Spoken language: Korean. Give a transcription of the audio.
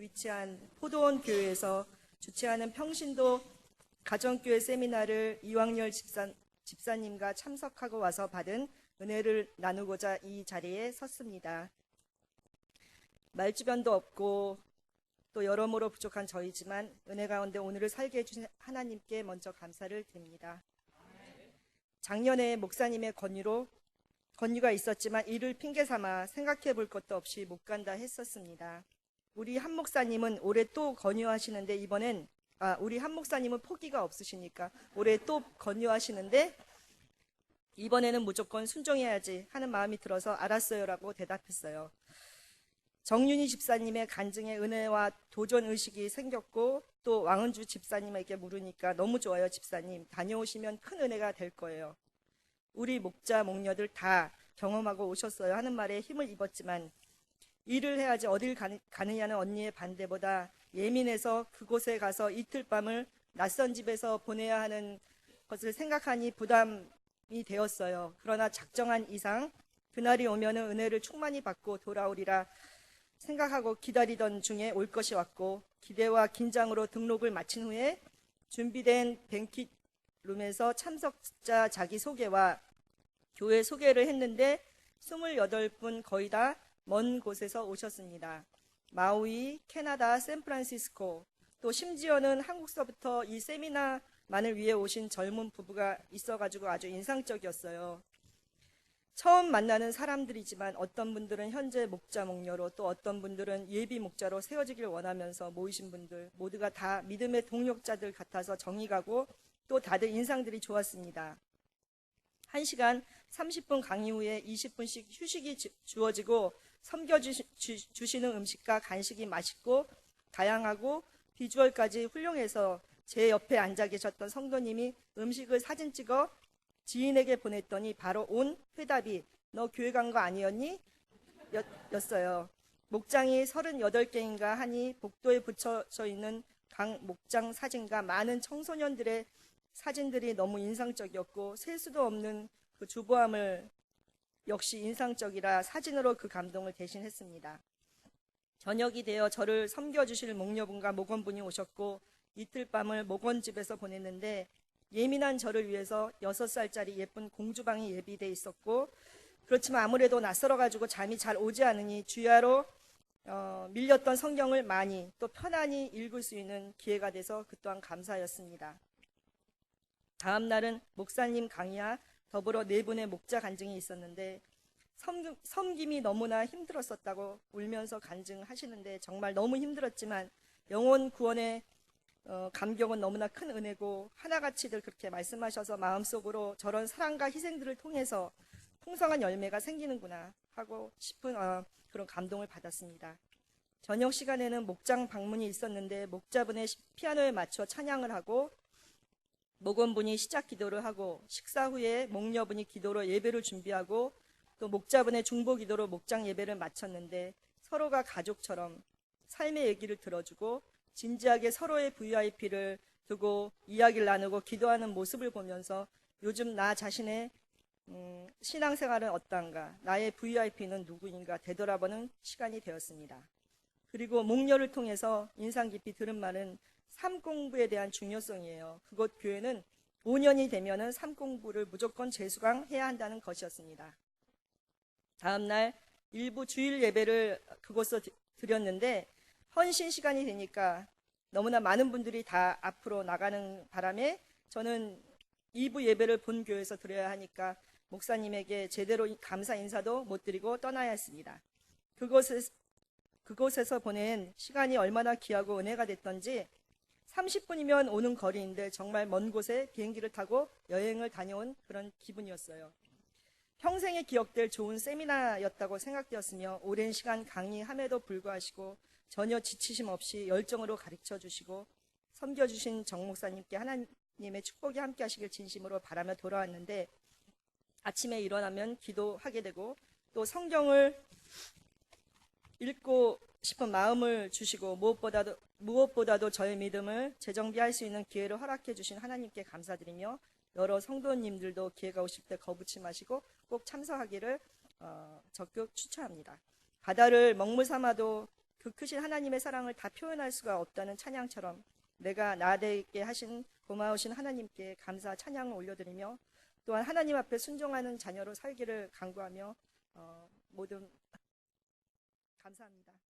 위치한 포도원 교회에서 주최하는 평신도 가정교회 세미나를 이왕열 집사, 집사님과 참석하고 와서 받은 은혜를 나누고자 이 자리에 섰습니다. 말주변도 없고 또 여러모로 부족한 저희지만 은혜 가운데 오늘을 살게 해주신 하나님께 먼저 감사를 드립니다. 작년에 목사님의 권유로 권유가 있었지만 이를 핑계 삼아 생각해 볼 것도 없이 못 간다 했었습니다. 우리 한 목사님은 올해 또 권유하시는데 이번엔 아, 우리 한 목사님은 포기가 없으시니까 올해 또 권유하시는데 이번에는 무조건 순종해야지 하는 마음이 들어서 알았어요라고 대답했어요. 정윤희 집사님의 간증에 은혜와 도전 의식이 생겼고 또 왕은주 집사님에게 물으니까 너무 좋아요 집사님 다녀오시면 큰 은혜가 될 거예요. 우리 목자 목녀들 다 경험하고 오셨어요 하는 말에 힘을 입었지만 일을 해야지 어딜 가느냐는 언니의 반대보다 예민해서 그곳에 가서 이틀 밤을 낯선 집에서 보내야 하는 것을 생각하니 부담이 되었어요. 그러나 작정한 이상 그날이 오면은 은혜를 충만히 받고 돌아오리라 생각하고 기다리던 중에 올 것이 왔고 기대와 긴장으로 등록을 마친 후에 준비된 뱅킷 룸에서 참석자 자기소개와 교회 소개를 했는데 28분 거의 다 먼 곳에서 오셨습니다. 마우이, 캐나다, 샌프란시스코, 또 심지어는 한국서부터 이 세미나만을 위해 오신 젊은 부부가 있어가지고 아주 인상적이었어요. 처음 만나는 사람들이지만 어떤 분들은 현재 목자 목녀로 또 어떤 분들은 예비 목자로 세워지길 원하면서 모이신 분들 모두가 다 믿음의 동력자들 같아서 정이 가고 또 다들 인상들이 좋았습니다. 1시간 30분 강의 후에 20분씩 휴식이 주어지고 섬겨주시는 음식과 간식이 맛있고 다양하고 비주얼까지 훌륭해서 제 옆에 앉아 계셨던 성도님이 음식을 사진 찍어 지인에게 보냈더니 바로 온 회답이 너 교회 간 거 아니었니? 였어요. 목장이 38개인가 하니 복도에 붙여져 있는 강 목장 사진과 많은 청소년들의 사진들이 너무 인상적이었고 셀 수도 없는 그 주보함을 역시 인상적이라 사진으로 그 감동을 대신했습니다. 저녁이 되어 저를 섬겨주실 목녀분과 목원분이 오셨고 이틀 밤을 목원집에서 보냈는데 예민한 저를 위해서 6살짜리 예쁜 공주방이 예비돼 있었고 그렇지만 아무래도 낯설어가지고 잠이 잘 오지 않으니 주야로 어, 밀렸던 성경을 많이 또 편안히 읽을 수 있는 기회가 돼서 그 또한 감사였습니다. 다음 날은 목사님 강의와 더불어 네 분의 목자 간증이 있었는데 섬, 섬김이 너무나 힘들었었다고 울면서 간증하시는데 정말 너무 힘들었지만 영혼 구원의 어, 감격은 너무나 큰 은혜고 하나같이들 그렇게 말씀하셔서 마음속으로 저런 사랑과 희생들을 통해서 풍성한 열매가 생기는구나 하고 싶은 어, 그런 감동을 받았습니다. 저녁 시간에는 목장 방문이 있었는데 목자분의 피아노에 맞춰 찬양을 하고 목원분이 시작 기도를 하고 식사 후에 목녀분이 기도로 예배를 준비하고 또 목자분의 중보 기도로 목장 예배를 마쳤는데 서로가 가족처럼 삶의 얘기를 들어주고 진지하게 서로의 VIP를 두고 이야기를 나누고 기도하는 모습을 보면서 요즘 나 자신의 음, 신앙생활은 어떤가, 나의 VIP는 누구인가 되돌아보는 시간이 되었습니다. 그리고 목녀를 통해서 인상 깊이 들은 말은 삶 공부에 대한 중요성이에요. 그곳 교회는 5년이 되면은 삶 공부를 무조건 재수강해야 한다는 것이었습니다. 다음 날 일부 주일 예배를 그곳서 드렸는데 헌신 시간이 되니까 너무나 많은 분들이 다 앞으로 나가는 바람에 저는 2부 예배를 본 교회에서 드려야 하니까 목사님에게 제대로 감사 인사도 못 드리고 떠나야 했습니다. 그곳에서, 그곳에서 보낸 시간이 얼마나 귀하고 은혜가 됐던지 30분이면 오는 거리인데 정말 먼 곳에 비행기를 타고 여행을 다녀온 그런 기분이었어요. 평생에 기억될 좋은 세미나였다고 생각되었으며 오랜 시간 강의함에도 불구하시고 전혀 지치심 없이 열정으로 가르쳐 주시고 섬겨 주신 정 목사님께 하나님의 축복이 함께 하시길 진심으로 바라며 돌아왔는데 아침에 일어나면 기도하게 되고 또 성경을 읽고 싶은 마음을 주시고 무엇보다도 무엇보다도 저의 믿음을 재정비할 수 있는 기회를 허락해 주신 하나님께 감사드리며 여러 성도님들도 기회가 오실 때 거부치 마시고 꼭 참석하기를 어, 적극 추천합니다. 바다를 먹물 삼아도 그 크신 하나님의 사랑을 다 표현할 수가 없다는 찬양처럼 내가 나되게 하신 고마우신 하나님께 감사 찬양을 올려드리며 또한 하나님 앞에 순종하는 자녀로 살기를 간구하며 어, 모든 감사합니다.